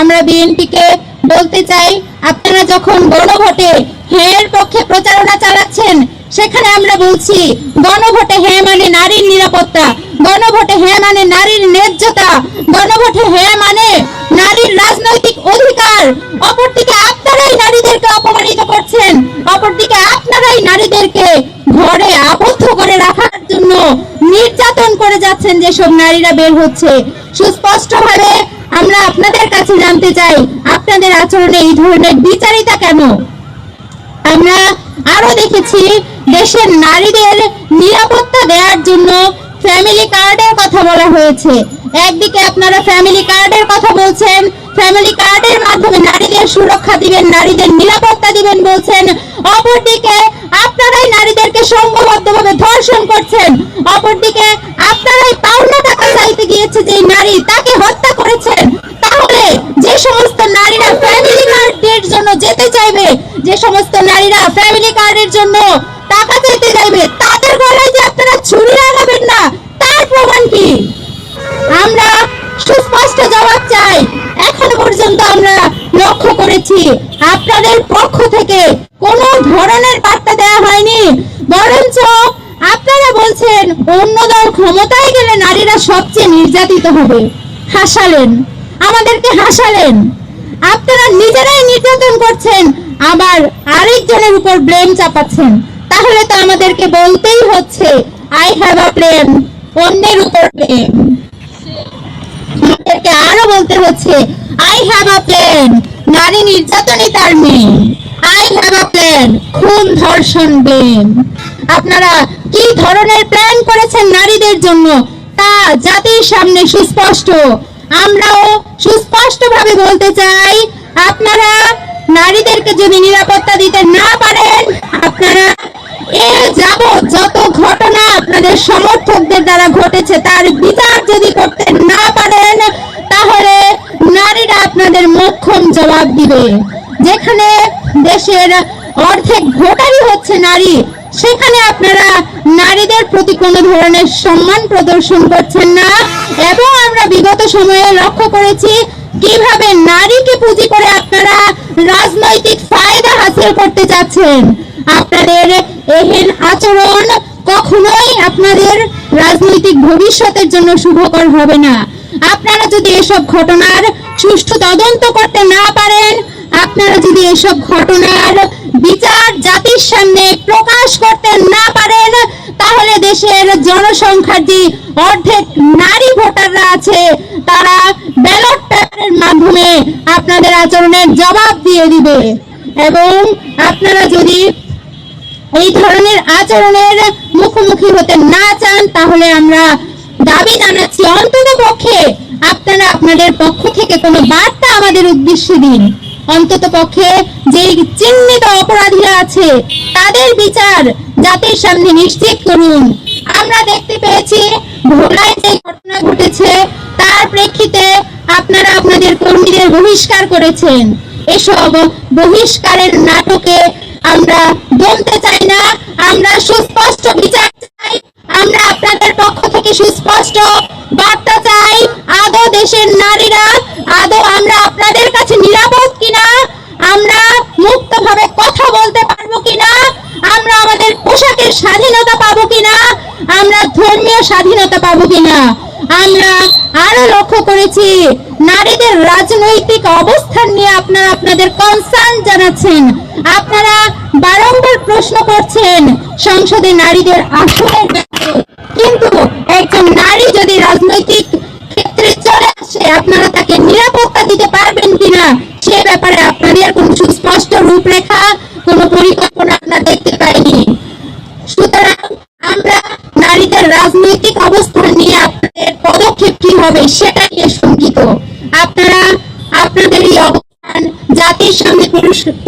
আমরা বিএনপিকে বলতে চাই, আপনারা যখন গণভোটে হ্যাঁ পক্ষে প্রচারণা চালাচ্ছেন, সেখানে আমরা বলছি, গণভোটে হ্যাঁ মানে নারীর নিরাপত্তা, গণভোটে হ্যাঁ মানে নারীর ন্যায্যতা, গণভোটে হ্যাঁ মানে নারীর রাজনৈতিক অধিকার। অপরদিকে আপনারাই নারীদেরকে অপমানিত করছেন, অপরদিকে আপনারাই নারীদেরকে ঘরে আবদ্ধ করে রাখার জন্য নির্যাতন করে যাচ্ছেন যেসব নারীরা বের হচ্ছে। সুস্পষ্টভাবে আমরা আপনাদের কাছে জানতে চাই, আপনাদের আচরণে এই ধরনের বিচারিতা কেন? আমরা আরও দেখেছি, দেশের নারীদের নিরাপত্তা দেওয়ার জন্য ফ্যামিলি কার্ডের কথা বলা হয়েছে। একদিকে আপনারা ফ্যামিলি কার্ডের কথা বলছেন ফ্যামিলি কার্ডের মাধ্যমে নারীদের সুরক্ষা দিবেন, নারীদের নিরাপত্তা দিবেন বলছেন। অপরদিকে আপনারাই নারীদেরকে সংঘবদ্ধভাবে ধর্ষণ করছেন। অপরদিকে আপনারাই পাওনা টাকা চাইতে গিয়েছে যে নারী, তাকে হত্যা করেছেন। তাহলে যে সমস্ত নারীরা ফ্যামিলি কার্ডের জন্য যেতে চাইবে, যে সমস্ত নারীরা ফ্যামিলি কার্ডের জন্য টাকা চাইতে যাইবে তাদের গলায় যে আপনারা ছুরি লাগাবেন না, তার প্রমাণ কি? আমরা সুস্পষ্ট জবাব চাই। এখনও পর্যন্ত আমরা লক্ষ্য করেছি, আপনাদের পক্ষ থেকে কোনো ধরনের বার্তা দেওয়া হয়নি। বলছেন অন্য দল ক্ষমতায় গেলে নারীরা সবচেয়ে নির্যাতিত হবে। হাসালেন। আমাদেরকে হাসালেন। আপনারা নিজেরাই নির্যাতন করছেন, আবার আরেকজনের উপর ব্লেম চাপাচ্ছেন। তাহলে তো আমাদেরকে বলতেই হচ্ছে আই হ্যাভ আ প্লেন অন্যের উপর ব্লেম আমাদেরকে আরও বলতে হচ্ছে আই হ্যাভ আ প্ল্যান নারী নির্যাতনই তার মেয়ে আই হ্যাভ আ প্ল্যান খুন, ধর্ষণ ব্লেম আপনারা কি ধরনের প্ল্যান করেছেন নারীদের জন্য? তা জাতির সামনে সুস্পষ্ট। আমরাও সুস্পষ্ট ভাবে বলতে চাই, আপনারা নারীদেরকে যদি নিরাপত্তা দিতে না পারেন, আপনারা এ যাব যত ঘটনা আপনাদের সমর্থকদের দ্বারা ঘটেছে, তার বিচার যদি করতে না পারেন, তাহলে নারীরা আপনাদের মোক্ষম জবাব দিবে। যেখানে দেশের অর্ধেক ভোটারই হচ্ছে নারী সেখানে আপনারা নারীদের প্রতি কোনো ধরনের সম্মান প্রদর্শন করছেন না। এবং আমরা বিগত সময়ে লক্ষ্য করেছি কীভাবে নারীকে পুঁজি করে আপনারা রাজনৈতিক ফায়দা হাসিল করতে চাচ্ছেন আপনাদের এহেন আচরণ কখনোই আপনাদের রাজনৈতিক ভবিষ্যতের জন্য শুভকর হবে না। আপনারা যদি এসব ঘটনার সুষ্ঠু তদন্ত করতে না পারেন আপনারা যদি এসব ঘটনার বিচার জাতির সামনে প্রকাশ করতে না পারেন, তাহলে দেশের জনসংখ্যার যে অর্ধেক নারী ভোটাররা আছে, তারা ব্যালট পেপারের মাধ্যমে আপনাদের আচরণের জবাব দিয়ে দিবে। এবং আপনারা যদি এই ধরনের আচরণের মুখোমুখি হতে না চান, তাহলে আমরা দাবি জানাচ্ছি অন্তত পক্ষে আপনারা আপনাদের পক্ষ থেকে কোনো বার্তা আমাদের উদ্দেশ্যে দিন। অন্তত পক্ষে যে চিহ্নিত অপরাধীরা আছে, তাদের বিচার জাতির সামনে নিশ্চিত করুন। আমরা দেখতে পেয়েছি, ভোলায় যে ঘটনা ঘটেছে, তার প্রেক্ষিতে আপনারা আপনাদের কর্মীদের বহিষ্কার করেছেন। এসব বহিষ্কারের নাটকে আমরা দমতে চাই না, আমরা সুস্পষ্ট বিচার চাই, আমরা আপনাদের পক্ষ থেকে সুস্পষ্ট বার্তা চাই আদৌ দেশের নারীরা আদৌ আমরা আপনাদের কাছে নিরাপদ কিনা আমরা মুক্তভাবে কথা বলতে পারব কিনা আমরা আমাদের পোশাকের স্বাধীনতা পাবো কিনা? আমরা ধর্মীয় স্বাধীনতা পাবো কিনা? আমরা আরও লক্ষ্য করেছি, নারীদের রাজনৈতিক অবস্থান নিয়ে আপনারা আপনাদের কনসার্ন জানাচ্ছেন। আপনারা বারংবার প্রশ্ন করছেন, সংসদে নারীদের আসনের কিন্তু একজন নারী যদি রাজনৈতিক ক্ষেত্রে চলে আসে, আপনারা তাকে সুতরাং আমরা নারীদের রাজনৈতিক অবস্থান নিয়ে আপনাদের পদক্ষেপ কি হবে সেটা নিয়ে শঙ্কিত। আপনারা, আপনাদের এই অবস্থান জাতির সামনে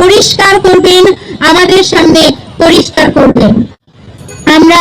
পরিষ্কার করবেন, আমাদের সামনে পরিষ্কার করবেন। আমরা